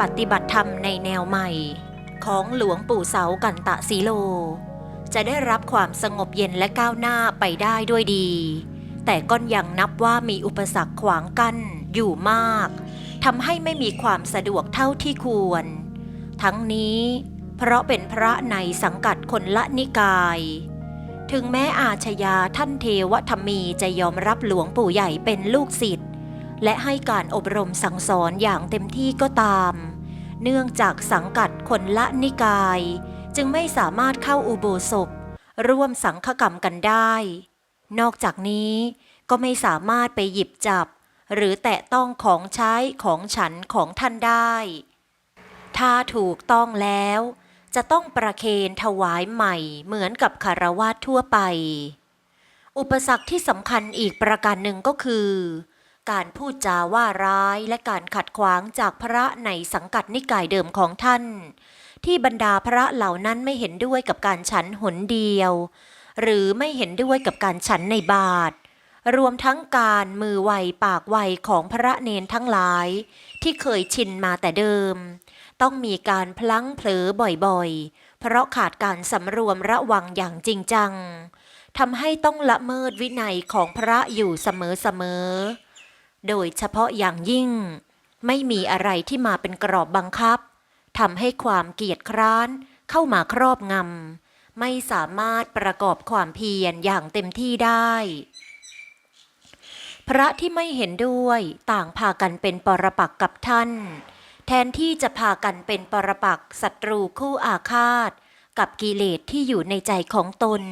ปฏิบัติธรรมในแนวใหม่ ของหลวงปู่เสากันตะสีโล จะได้รับความสงบเย็นและก้าวหน้าไปได้ด้วยดี แต่ก็ยังนับว่ามีอุปสรรคขวางกั้นอยู่มากทำให้ไม่มีความสะดวกเท่าที่ควร ทั้งนี้ เพราะเป็นพระในสังกัดคนละนิกาย ถึงแม้อาชญาท่านเทวธรรมีจะยอมรับหลวงปู่ใหญ่เป็นลูกศิษย์และให้การอบรมสั่งสอนอย่างเต็มที่ก็ตาม เนื่องจากสังกัดคนละนิกาย จึงไม่สามารถเข้าอุโบสถ ร่วมสังฆกรรมกันได้ นอกจากนี้ก็ไม่สามารถไปหยิบจับ หรือแตะต้องของใช้ของฉันของท่านได้ ถ้าถูกต้องแล้ว จะต้องประเคนถวายใหม่เหมือนกับคารวาสทั่วไป อุปสรรคที่สำคัญอีกประการหนึ่งก็คือ การพูดจาว่าร้ายและการขัดขวางจากพระในสังกัดนิกายเดิมของท่าน ที่บรรดาพระเหล่านั้นไม่เห็นด้วยกับการฉันหนเดียว หรือไม่เห็นด้วยกับการฉันในบาท รวมทั้งการมือไวปากไวของพระเนนทั้งหลาย ที่เคยชินมาแต่เดิม ต้องมีการพลั้งเผลอบ่อยๆ เพราะขาดการสำรวมระวังอย่างจริงจังทำให้ต้องละเมิดวินัยของพระอยู่เสมอๆ โดยเฉพาะอย่างยิ่ง ไม่มีอะไรที่มาเป็นกรอบบังคับทำให้ความเกียจคร้านเข้ามาครอบงำไม่สามารถประกอบความเพียรอย่างเต็มที่ได้ พระที่ไม่เห็นด้วยต่างพากันเป็นปรปักกับท่าน แทนที่จะพากันเป็นปรปักศัตรูคู่อาฆาต กับกิเลสที่อยู่ในใจของตน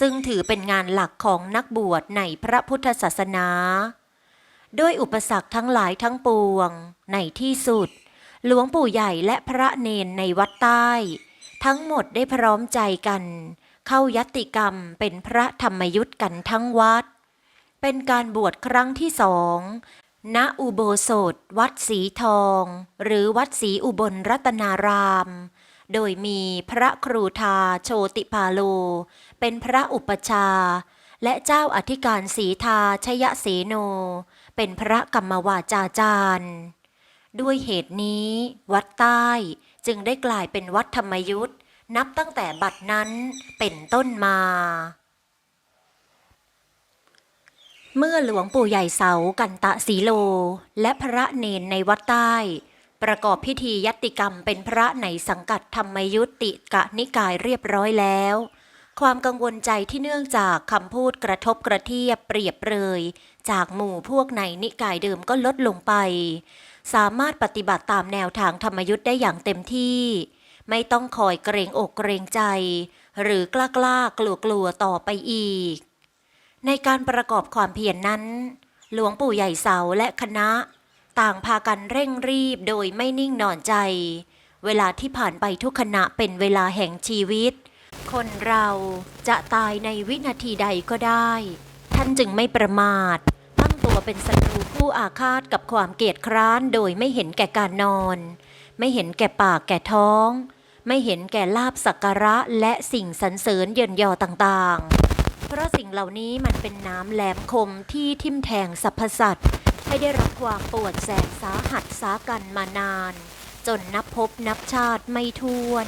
ซึ่งถือเป็นงานหลักของนักบวชในพระพุทธศาสนา ด้วยอุปสรรคทั้งหลายทั้งปวง ในที่สุด หลวงปู่ใหญ่และพระเนนในวัดใต้ ทั้งหมดได้พร้อมใจกัน เข้ายัติกรรมเป็นพระธรรมยุทธกันทั้งวัด เป็นการบวชครั้งที่สองณอุโบสถ วัดสีทอง หรือวัดศรีอุบลรัตนาราม โดยมีพระครูทาโชติพาโล เป็นพระอุปชา และเจ้าอธิการศรีทาชยเสโน เป็นพระกรรมวาจาจารย์ ด้วยเหตุนี้ วัดใต้จึงได้กลายเป็นวัดธรรมยุทธ์นับตั้งแต่บัดนั้นเป็นต้นมา เมื่อหลวงปู่ใหญ่เสากันตะสีโล และพระเนนในวัดใต้ ประกอบพิธียัตติกรรมเป็นพระในสังกัดธรรมยุติกะนิกายเรียบร้อยแล้ว ความกังวลใจที่เนื่องจากคำพูดกระทบกระเทียบเปรียบเปรย จากหมู่พวกในนิกายเดิมก็ลดลงไป สามารถปฏิบัติตามแนวทางธรรมยุทธ์ได้อย่างเต็มที่ ไม่ต้องคอยเกรงอกเกรงใจ หรือกล้ากล้ากลัวกลัวต่อไปอีก ในการประกอบความเพียรนนั้น หลวงปู่ใหญ่เสาและคณะ ต่างพากันเร่งรีบโดยไม่นิ่งนอนใจ เวลาที่ผ่านไปทุกขณะเป็นเวลาแห่งชีวิต คนเราจะตายในวินาทีใดก็ได้ ท่านจึงไม่ประมาท ตั้งตัวเป็นศัตรูผู้อาฆาตกับความเกียดคร้านโดยไม่เห็นแก่การนอน ไม่เห็นแก่ปากแก่ท้อง ไม่เห็นแก่ลาบสักการะและสิ่งสรรเสริญเยินยอต่างๆ เพราะสิ่งเหล่านี้มันเป็นน้ำแหลมคมที่ทิ่มแทงสรรพสัตว์ให้ได้รับความปวดแสนสาหัสสากันมานาน จนนับพบนับชาติไม่ท้วน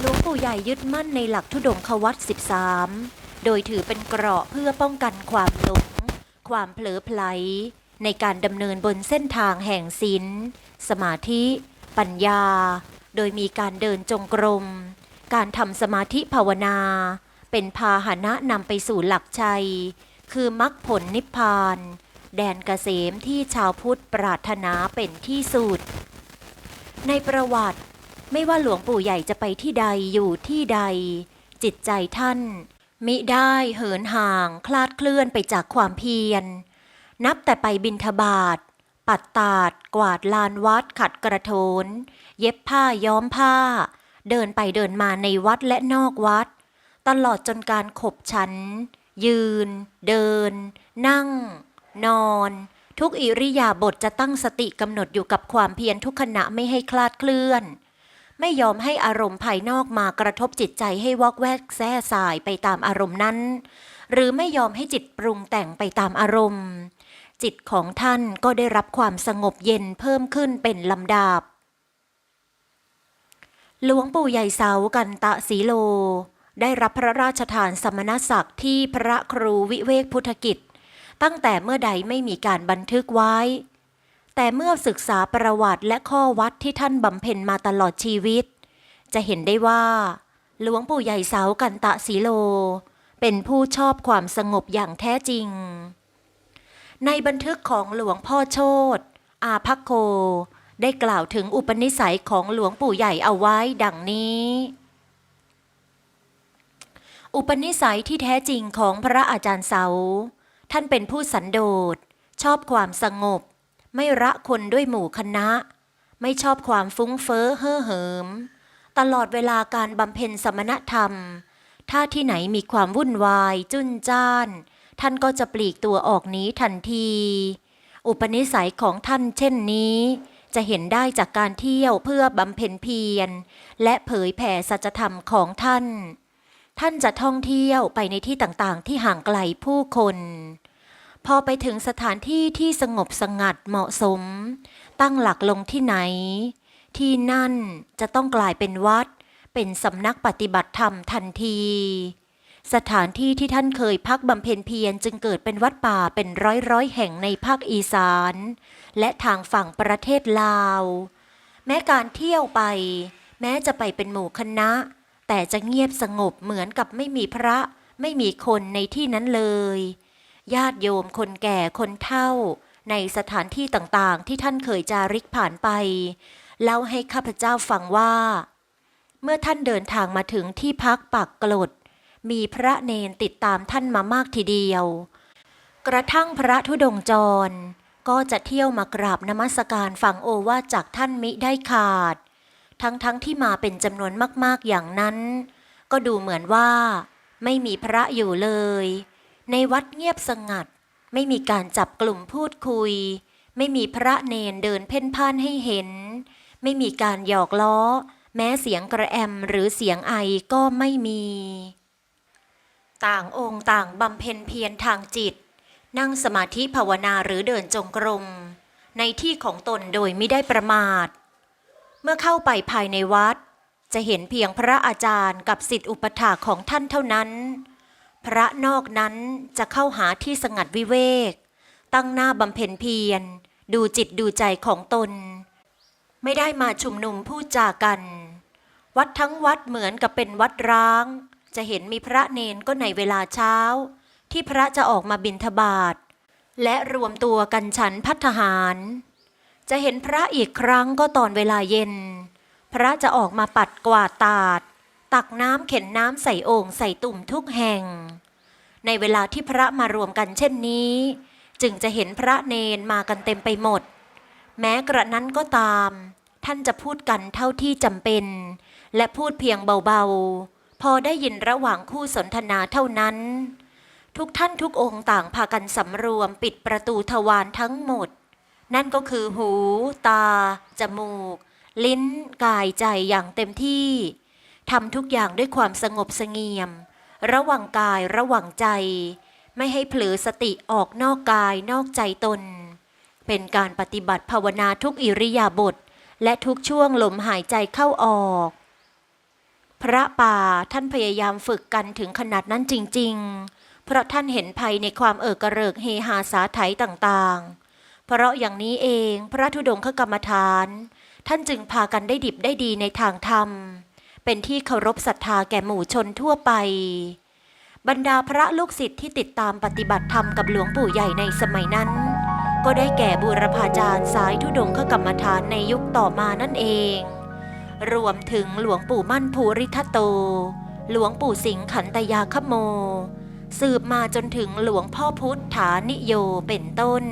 หลวงปู่ใหญ่ยึดมั่นในหลักธุดงควัต13 โดยถือเป็นเกราะเพื่อป้องกันความหลง ความเผลอไผล ในการดำเนินบนเส้นทางแห่งศีล สมาธิ ปัญญา โดยมีการเดินจงกรม การทำสมาธิภาวนา เป็นพาหนะนำไปสู่หลักชัย คือมรรคผลนิพพาน แดนเกษมที่ชาวพุทธปรารถนาเป็นที่สุด ในประวัติ ไม่ว่าหลวงปู่ใหญ่จะไปที่ใดอยู่ที่ใด จิตใจท่าน มิได้เหินห่างคลาดเคลื่อนไปจากความเพียร นับแต่ไปบินทบาท ปัดตาด กวาดลานวัดขัดกระโถน เย็บผ้าย้อมผ้า เดินไปเดินมาในวัดและนอกวัด ตลอดจนการขบฉัน ยืน เดิน นั่ง นอนทุกอิริยาบถจะตั้งสติกำหนดอยู่กับความเพียรทุกขณะไม่ให้คลาดเคลื่อน ไม่ยอมให้อารมณ์ภายนอกมากระทบจิตใจให้วอกแวกแซ่สายไปตามอารมณ์นั้น หรือไม่ยอมให้จิตปรุงแต่งไปตามอารมณ์ จิตของท่านก็ได้รับความสงบเย็นเพิ่มขึ้นเป็นลำดับหลวงปู่ใหญ่เสากันตะสีโล ได้รับพระราชทานสมณศักดิ์ที่พระครูวิเวกพุทธกิจ ตั้งแต่เมื่อใดไม่มีการบันทึกไว้ แต่เมื่อศึกษาประวัติและข้อวัดที่ท่านบำเพ็ญมาตลอดชีวิต จะเห็นได้ว่า หลวงปู่ใหญ่เสากันตะสีโล เป็นผู้ชอบความสงบอย่างแท้จริง ในบันทึกของหลวงพ่อโชตอาภักโค ได้กล่าวถึงอุปนิสัยของหลวงปู่ใหญ่เอาไว้ดังนี้ อุปนิสัยที่แท้จริงของพระอาจารย์เสา ท่านเป็นผู้สันโดษชอบความสงบ ไม่ระคนด้วยหมู่คณะ ไม่ชอบความฟุ้งเฟ้อเฮ่อเหิม ตลอดเวลาการบำเพ็ญสมณธรรม ถ้าที่ไหนมีความวุ่นวายจุนจ้าน ท่านก็จะปลีกตัวออกหนี้ทันที อุปนิสัยของท่านเช่นนี้จะเห็นได้จากการเที่ยวเพื่อบำเพ็ญเพียร และเผยแผ่สัจธรรมของท่าน ท่านจะท่องเที่ยวไปในที่ต่างๆ ที่ห่างไกลผู้คน พอไปถึงสถานที่ที่สงบสงัดเหมาะสม ตั้งหลักลงที่ไหน ที่นั่นจะต้องกลายเป็นวัด เป็นสำนักปฏิบัติธรรมทันที สถานที่ที่ท่านเคยพักบำเพ็ญเพียรจึงเกิดเป็นวัดป่าเป็นร้อยร้อยแห่งในภาคอีสาน และทางฝั่งประเทศลาว แม้การเที่ยวไป แม้จะไปเป็นหมู่คณะ แต่จะเงียบสงบเหมือนกับไม่มีพระไม่มีคนในที่นั้นเลย ญาติโยมคนแก่คนเฒ่า ในสถานที่ต่างๆ ที่ท่านเคยจาริกผ่านไป เล่าให้ข้าพเจ้าฟังว่า เมื่อท่านเดินทางมาถึงที่พักปักกลด มีพระเนนติดตามท่านมามากทีเดียว กระทั่งพระธุดงจร ก็จะเที่ยวมากราบนมัสการฟังโอวาจากท่านมิได้ขาด ทั้งๆทที่มาเป็นจำนวนมากๆอย่างนั้น ก็ดูเหมือนว่า ไม่มีพระอยู่เลย ในวัดเงียบสงัด ไม่มีการจับกลุ่มพูดคุย ไม่มีพระเนนเดินเพ่นพ่านให้เห็น ไม่มีการหยอกล้อ แม้เสียงกระแอมหรือเสียงไอก็ไม่มี ต่างองค์ต่างบำเพ็ญเพียรทางจิต นั่งสมาธิภาวนาหรือเดินจงกรม ในที่ของตนโดยไม่ได้ประมาท เมื่อเข้าไปภายในวัด จะเห็นเพียงพระอาจารย์กับสิทธิอุปถาของท่านเท่านั้น พระนอกนั้นจะเข้าหาที่สงัดวิเวก ตั้งหน้าบำเพ็ญเพียร ดูจิตดูใจของตน ไม่ได้มาชุมนุมพูดจากัน วัดทั้งวัดเหมือนกับเป็นวัดร้าง จะเห็นมีพระเนนก็ในเวลาเช้า ที่พระจะออกมาบิณฑบาตและรวมตัวกันฉันพัฒหาร จะเห็นพระอีกครั้งก็ตอนเวลาเย็น พระจะออกมาปัดกวาดตาด ตักน้ำเข็นน้ำใส่โอ่งใส่ตุ่มทุกแห่ง ในเวลาที่พระมารวมกันเช่นนี้ จึงจะเห็นพระเนนมากันเต็มไปหมด แม้กระนั้นก็ตาม ท่านจะพูดกันเท่าที่จำเป็น และพูดเพียงเบาๆ พอได้ยินระหว่างคู่สนทนาเท่านั้น ทุกท่านทุกองค์ต่างพากันสำรวมปิดประตูทวารทั้งหมด นั่นก็คือหู ตา จมูก ลิ้น กายใจอย่างเต็มที่ ทำทุกอย่างด้วยความสงบเสงี่ยม ระหว่างกายระหว่างใจ ไม่ให้เผลอสติออกนอกกายนอกใจตน เป็นการปฏิบัติภาวนาทุกอิริยาบถและทุกช่วงลมหายใจเข้าออก พระป่าท่านพยายามฝึกกันถึงขนาดนั้นจริง ๆ เพราะท่านเห็นภัยในความเอิกกระเริกเฮฮาสาไถต่างๆ เพราะอย่างนี้เองพระธุดงคกรรมฐาน ท่านจึงพากันได้ดิบได้ดีในทางธรรม เป็นที่เคารพศรัทธาแก่หมู่ชนทั่วไป บรรดาพระลูกศิษย์ที่ติดตามปฏิบัติธรรมกับหลวงปู่ใหญ่ในสมัยนั้น ก็ได้แก่บูรพาจารย์สายธุดงคกรรมฐานในยุคต่อมานั่นเอง รวมถึงหลวงปู่มั่นภูริทัตโต หลวงปู่สิงขันตยาคโม สืบมาจนถึงหลวงพ่อพุทธานิโยเป็นต้น